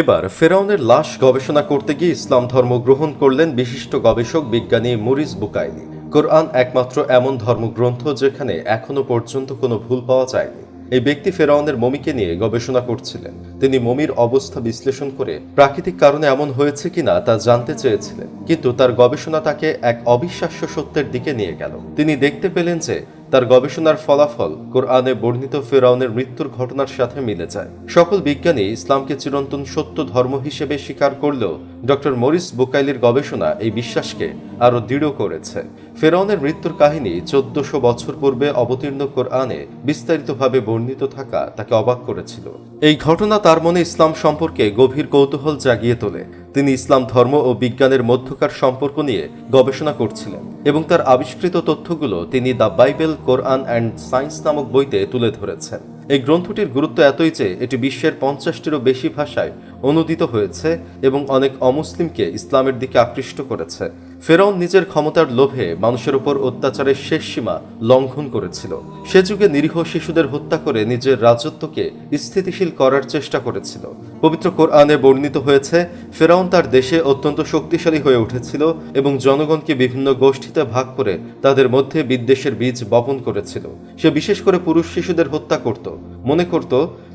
এবার ফেরাউনের লাশ গবেষণা করতে গিয়ে ইসলাম ধর্ম গ্রহণ করলেন বিশিষ্ট গবেষক বিজ্ঞানী মুরিস বুকাইলি। কোরআন একমাত্র এমন ধর্মগ্রন্থ যেখানে এখনও পর্যন্ত কোনো ভুল পাওয়া যায়নি। এই ব্যক্তি ফেরাউনের মমিকে নিয়ে গবেষণা করছিলেন। তিনি মমির অবস্থা বিশ্লেষণ করে প্রাকৃতিক কারণে এমন হয়েছে কিনা তা জানতে চেয়েছিলেন। কিন্তু তার গবেষণা তাকে এক অবিশ্বাস্য সত্যের দিকে নিয়ে গেল। তিনি দেখতে পেলেন যে তার গবেষণার ফলাফল কোরআনে বর্ণিত ফেরাউনের মৃত্যুর ঘটনার সাথে মিলে যায়। সকল বিজ্ঞানী ইসলামকে চিরন্তন সত্য ধর্ম হিসেবে স্বীকার করলেও ডক্টর মরিস বোকাইলির গবেষণা এই বিশ্বাসকে আরও দৃঢ় করেছে। ফেরাউনের মৃত্যুর কাহিনী চোদ্দশো বছর পূর্বে অবতীর্ণ কোরআনে বিস্তারিতভাবে বর্ণিত থাকা তাকে অবাক করেছিল। এই ঘটনা তার মনে ইসলাম সম্পর্কে গভীর কৌতূহল জাগিয়ে তোলে। তিনি ইসলাম ধর্ম ও বিজ্ঞানের মধ্যকার সম্পর্ক নিয়ে গবেষণা করছিলেন এবং তার আবিষ্কৃত তথ্যগুলো তিনি the Bible, Quran and science নামক বইতে তুলে ধরেছেন। এই গ্রন্থটির গুরুত্ব এতই যে এটি বিশ্বের পঞ্চাশটিরও বেশি ভাষায় অনুদিত হয়েছে এবং অনেক অমুসলিমকে ইসলামের দিকে আকৃষ্ট করেছে। ফেরাউন নিজের ক্ষমতার লোভে মানুষের উপর অত্যাচারের শেষ সীমা লঙ্ঘন করেছিল। সে যুগে নিরীহ শিশুদের হত্যা করে নিজের রাজত্বকে স্থিতিশীল করার চেষ্টা করেছিল। পবিত্র কোরআনে বর্ণিত হয়েছে, ফেরাউন তার দেশে অত্যন্ত শক্তিশালী হয়ে উঠেছিল এবং জনগণকে বিভিন্ন গোষ্ঠীতে ভাগ করে তাদের মধ্যে বিদ্বেষের বীজ বপন করেছিল। সে বিশেষ করে পুরুষ শিশুদের হত্যা করত। মনে করত,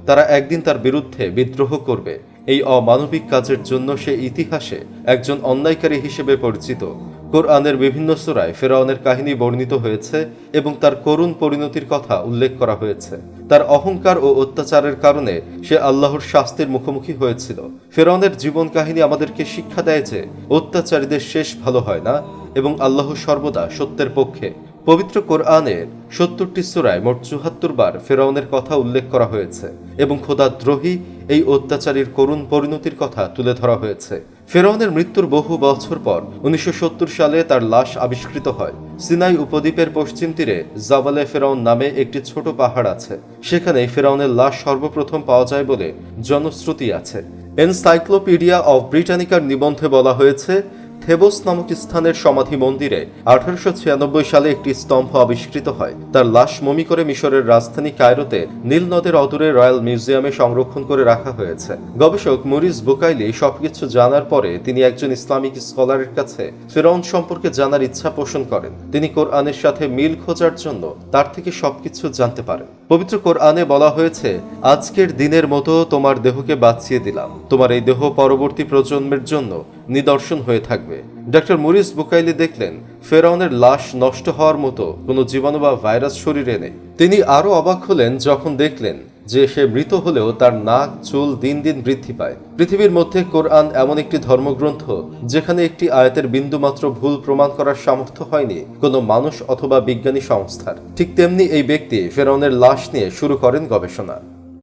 তারা একদিন তার বিরুদ্ধে বিদ্রোহ করবে। এই অমানবিক কাজের জন্য সে ইতিহাসে একজন অন্যায়কারী হিসেবে পরিচিত। কোরআনের বিভিন্ন সূরায় ফেরাউনের কাহিনী বর্ণিত হয়েছে এবং তার করুণ পরিণতির কথা উল্লেখ করা হয়েছে। তার অহংকার ও অত্যাচারের কারণে সে আল্লাহর শাস্তির মুখোমুখি হয়েছিল। ফেরাউনের জীবন কাহিনী আমাদেরকে শিক্ষা দেয় যে, অত্যাচারীদের শেষ ভালো হয় না এবং আল্লাহ সর্বদা সত্যের পক্ষে। পবিত্র কোরআনের সত্তরটি সূরায় মোট চুহাত্তর বার ফেরাউনের কথা উল্লেখ করা হয়েছে এবং খোদাদ্রোহী এই অত্যাচারীর করুণ পরিণতির কথা তুলে ধরা হয়েছে। ফেরাউনের মৃত্যুর বহু বছর পর উনিশশো সত্তর সালে তার লাশ আবিষ্কৃত হয়। সিনাই উপদ্বীপের পশ্চিম তীরে জাবালে ফেরাউন নামে একটি ছোট পাহাড় আছে। সেখানে ফেরাউনের লাশ সর্বপ্রথম পাওয়া যায় বলে জনশ্রুতি আছে। এনসাইক্লোপিডিয়া অফ ব্রিটানিকার নিবন্ধে বলা হয়েছে থেবোস নামক স্থানের সমাধি মন্দিরে আঠারোশো ছিয়ানব্বই সালে একটি স্তম্ভ আবিষ্কৃত হয়। তার লাশ মমি করে মিশরের রাজধানী কায়রোতে নীল নদের অদূরে রয়্যাল মিউজিয়ামে সংরক্ষণ করে রাখা হয়েছে। গবেষক মরিস বুকাইলি সবকিছু জানার পরে তিনি একজন ইসলামিক স্কলারের কাছে ফেরাউন সম্পর্কে জানার ইচ্ছা পোষণ করেন। তিনি কোরআনের সাথে মিল খোঁজার জন্য তার থেকে সবকিছু জানতে পারেন। পবিত্র কোরআনে বলা হয়েছে, আজকের দিনের মতো তোমার দেহকে বাঁচিয়ে দিলাম। তোমার এই দেহ পরবর্তী প্রজন্মের জন্য নিদর্শন হয়ে থাকবে। ডক্টর মরিস বুকাইলি দেখলেন, ফেরাউনের লাশ নষ্ট হওয়ার মতো কোনো জীবাণু বা ভাইরাস শরীরে নেই। তিনি আরও অবাক হলেন যখন দেখলেন যে সে মৃত হলেও তার নাক, চুল দিন দিন বৃদ্ধি পায়। পৃথিবীর মধ্যে কোরআন এমন একটি ধর্মগ্রন্থ, যেখানে একটি আয়াতের বিন্দুমাত্র ভুল প্রমাণ করার সামর্থ্য হয়নি কোনো মানুষ অথবা বিজ্ঞানী সংস্থার। ঠিক তেমনি এই ব্যক্তি ফেরাউনের লাশ নিয়ে শুরু করেন গবেষণা।